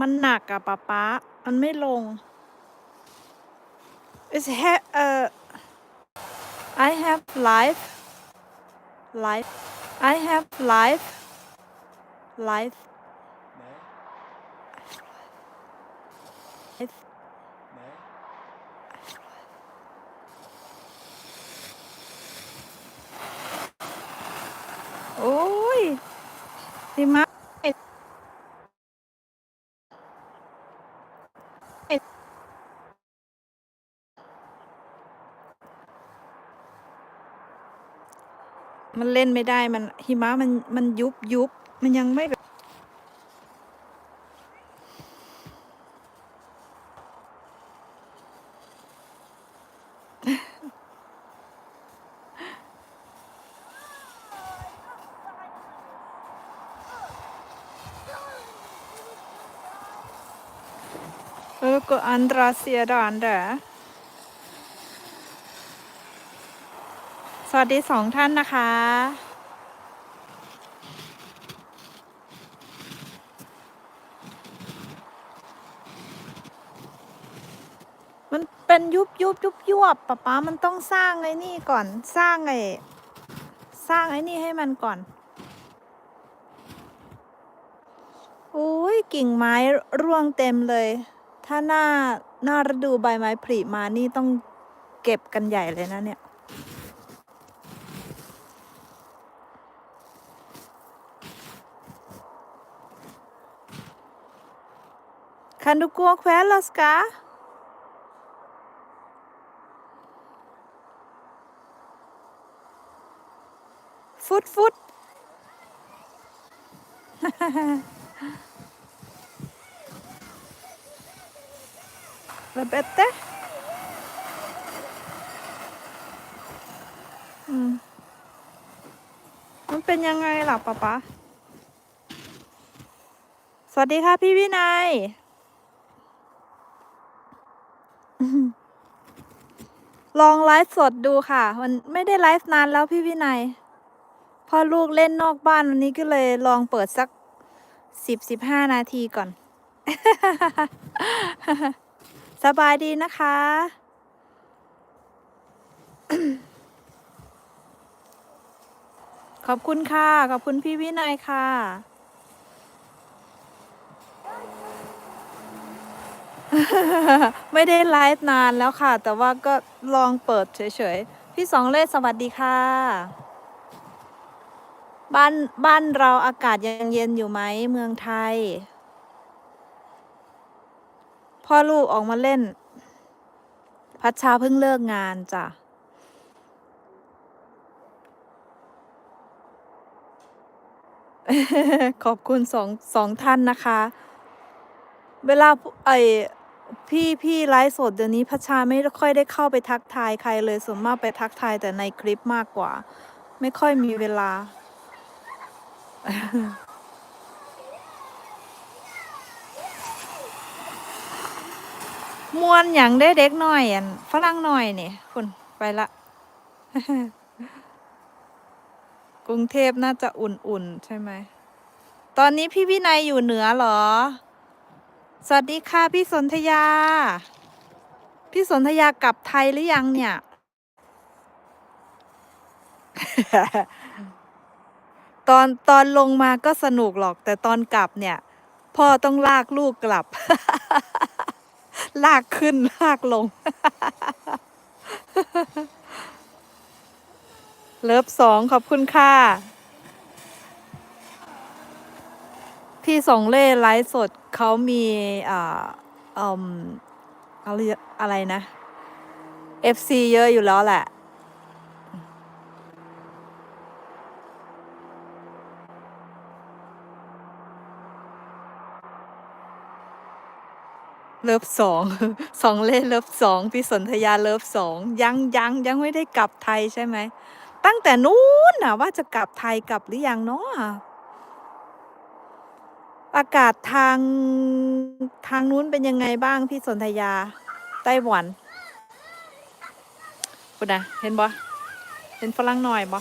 มันหนักอะป๊าป๊า มันไม่ลง It's ha- uh I have life life I have life life Nej, life nej. โอ้ มันเล่นไม่ได้มันหิมะมันมันยุบยุบมันยังไม่แบบ Welke andra sidan där สวัสดีสองท่านนะคะ มันเป็นยุบยุบยุบยวบป๊าป๊ามันต้องสร้างไอ้นี่ก่อน สร้างไอ้สร้างไอ้นี่ให้มันก่อนโอ้ยกิ่งไม้ร่วงเต็มเลย ถ้าหน้าหน้าฤดูใบไม้ผลิมานี่ต้องเก็บกันใหญ่เลยนะเนี่ย Kan du gå kväll, Oskar? Fort, fort. Vad bättre? อืมมันเป็นยังไงล่ะป๊าป๊าสวัสดีค่ะพี่วินัย ลองไลฟ์สดดูค่ะมันไม่ได้ไลฟ์นานแล้วพี่วินัยพอลูกเล่นนอกบ้านวันนี้ก็เลยลองเปิดสักสิบสิบห้านาทีก่อน สบายดีนะคะ ขอบคุณค่ะ ขอบคุณพี่วินัยค่ะ ไม่ได้ไลฟ์นานแล้วค่ะ แต่ว่าก็ลองเปิดเฉยๆ พี่สองเลศสวัสดีค่ะ บ้านบ้านเราอากาศยังเย็นอยู่ไหมเมืองไทย พ่อลูกออกมาเล่น พัชชาเพิ่งเลิกงานจ้ะขอบคุณสองสองท่านนะคะ เวลาไอ พี่พี่ไลฟ์สดเดี๋ยวนี้พัชชาไม่ค่อยได้เข้าไปทักทายใครเลยส่วนมากไปทักทายแต่ในคลิปมากกว่า ไม่ค่อยมีเวลา มวนอย่างได้เด็กหน่อยอันฝรั่งหน่อยนี่คุณไปละ กรุงเทพน่าจะอุ่นๆใช่ไหม ตอนนี้พี่วินัยอยู่เหนือเหรอ สวัสดีค่ะพี่สนธยา พี่สนธยากลับไทยหรือยังเนี่ย ตอนตอนลงมาก็สนุกหรอก แต่ตอนกลับเนี่ย พ่อต้องลากลูกกลับ ลากขึ้นลากลง เลิฟสองขอบคุณค่ะพี่สองเล่ไลฟ์สด เขามีอ่อืมอะไรอะไรนะ FC เยอะอยู่แล้วแหละ เลิฟสองสองเล่เลิฟสองพี่สนธยาเลิฟสองยังยังยังไม่ได้กลับไทยใช่ไหม ตั้งแต่นู้นนะว่าจะกลับไทยกลับหรือยังเนาะ อากาศทางทางนู้นเป็นยังไงบ้างพี่สนธยา ไต้หวันคุณนะเห็นบ่เห็นฝรั่งหน่อยบ่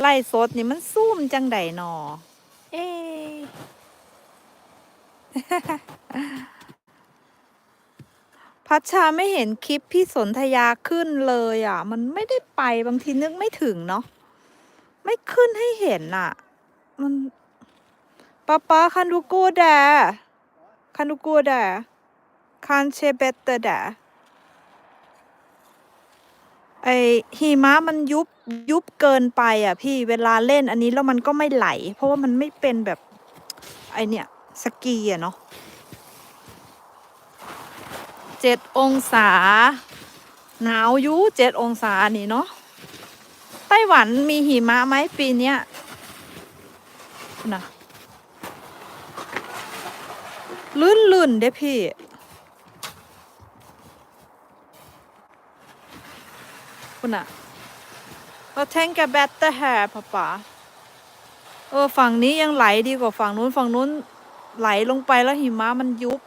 ไล่สดนี่มันซุ่มจังไดหนอ เอ๊ะพัชชาไม่เห็นคลิปพี่สนธยาขึ้นเลยอะ มันไม่ได้ไปบางทีนึกไม่ถึงเนาะไม่ขึ้นให้เห็นอะ มัน ป๊าป๊าคันดูกูแดคันดูกูแดคันเชเบตเตอร์แดไอหิมะมันยุบยุบเกินไปอะพี่เวลาเล่นอันนี้แล้วมันก็ไม่ไหล เพราะว่ามันไม่เป็นแบบ ไอเนี่ย สกีอะเนาะเจ็ดองศา หนาวยุเจ็ดองศานี่เนาะไต้หวันมีหิมะไหมปีเนี้ยนะ ลื่นลื่นๆเด้พี่ คุณอะเราแทงกับแบตเตอร์แฮร์ป๊าป๋าเออ ฝั่งนี้ยังไหลดีกว่าฝั่งนู้น ฝั่งนู้นไหลลงไปแล้วหิมะมันยุบ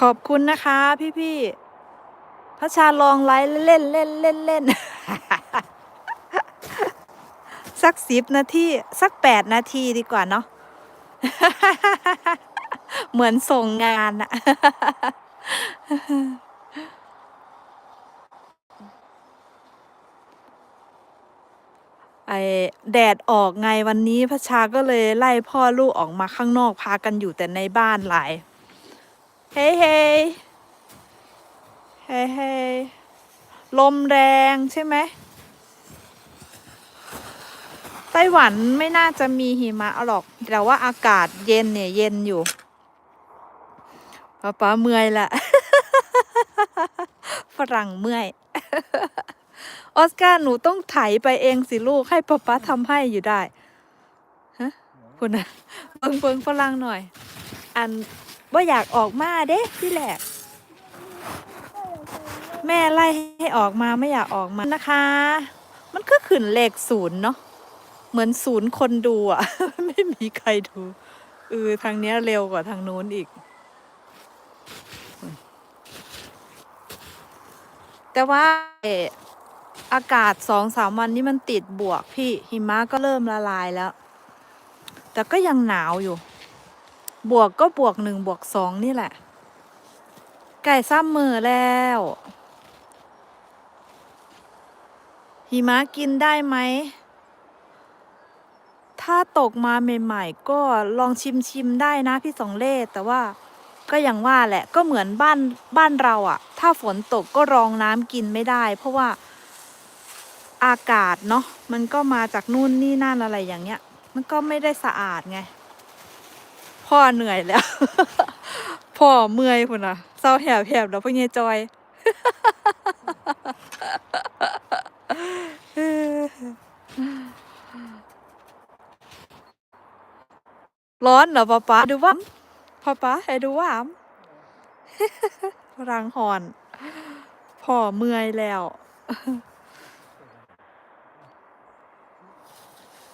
ขอบคุณนะคะพี่พี่พระชาลองไลฟ์เล่นเล่นเล่นเล่น สักสิบนาทีสักแปดนาทีดีกว่าเนาะเหมือนส่งงานอะไอแดดออกไงวันนี้พระชาก็เลยไล่พ่อลูกออกมาข้างนอกพากันอยู่แต่ในบ้านหลาย เฮ้ยเฮ้ยเฮ้ยเฮ้ลมแรงใช่ไหม ไต้หวันไม่น่าจะมีหิมะหรอก แต่ว่าอากาศเย็นเนี่ยเย็นอยู่ป้าป้าเมื่อยละฝรั่งเมื่อย ออสการ์หนูต้องไถไปเองสิลูกให้ป๊าป๊าทำให้อยู่ได้ฮะคุณนะเบิงเบิงฝรั่งหน่อย อันว่าอยากออกมาเด้ที่แหลกแม่ไล่ให้ออกมาไม่อยากออกมานะคะ มันก็ขึ้นเลขศูนย์เนาะ เหมือนศูนย์คนดูอะ ไม่มีใครดูเออทางเนี้ยเร็วกว่าทางโน้นอีก แต่ว่าเอ่ออากาศสองสามวันนี้มันติดบวกพี่หิมะก็เริ่มละลายแล้ว แต่ก็ยังหนาวอยู่ บวกก็บวกหนึ่งบวกสองนี่แหละ ไก่ซ้ำมือแล้วหิมะกินได้ไหม ถ้าตกมาใหม่ๆ ก็ลองชิมชิมได้นะพี่สองเล่แต่ว่าก็อย่างว่าแหละก็เหมือนบ้านบ้านเราอะถ้าฝนตกก็รองน้ำกินไม่ได้ เพราะว่าอากาศเนาะมันก็มาจากนู่นนี่นั่นอะไรอย่างเงี้ย มันก็ไม่ได้สะอาดไง พ่อเหนื่อยแล้ว พ่อเมื่อยพุ่นอะเศร้าแหบแหบแล้วพ่อเยจอย ร้อนเหรอป๊าป๊าดูว่าป๊าป๊าให้ดูว่ารังหอนพ่อเมื่อยแล้ว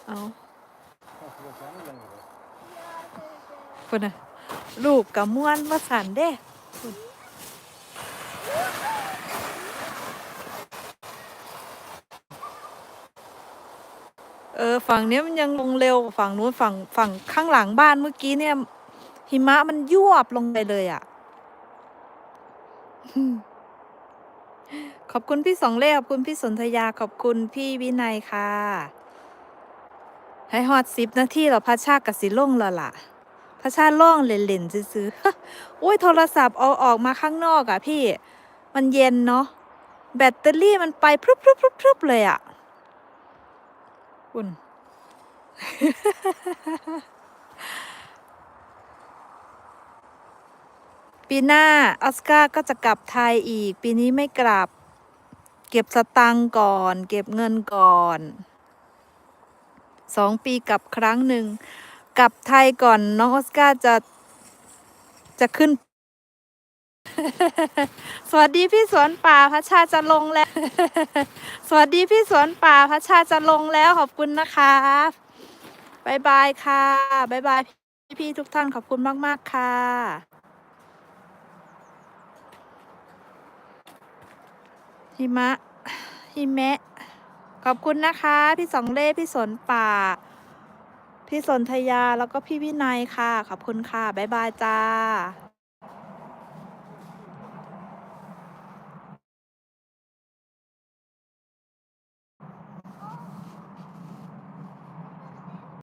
เอาคนน่ะลูกกับม่วนมาสันเด้พุ่นเออฝั่งนี้มันยังลงเร็วกว่าฝั่งนู้นฝั่งฝั่งข้างหลังบ้านเมื่อกี้เนี่ย หิมะมันยวบลงไปเลยอะ่ะ ขอบคุณพี่สองเล่ขอบคุณพี่สนธยาขอบคุณพี่วินัยค่ะ ให้ฮอดสิบนาทีเราพัชชากับสิลงแล้วล่ะพัชชาล่องเล่นๆซื้อๆโอ้ยโทรศัพท์เอาออกมาข้างนอกอะพี่ มันเย็นเนาะแบตเตอรี่มันไปพรุบพรุบพรุบเลยอะ คุณปีหน้าออสการ์ก็จะกลับไทยอีก ปีนี้ไม่กลับ เก็บสตังค์ก่อน เก็บเงินก่อนสองปีกลับครั้งหนึ่งกลับไทยก่อนน้องออสการ์จะจะขึ้น สวัสดีพี่สวนป่าพัชชาจะลงแล้ว สวัสดีพี่สวนป่าพัชชาจะลงแล้วขอบคุณนะคะบายบายค่ะบายบายพี่ๆทุกท่านขอบคุณมาก ๆ ค่ะหิมะหิมะ ขอบคุณนะคะ พี่สองเล่พี่สนป่า พี่สนธยาแล้วก็พี่วินัยค่ะ ขอบคุณค่ะบายบายจ้า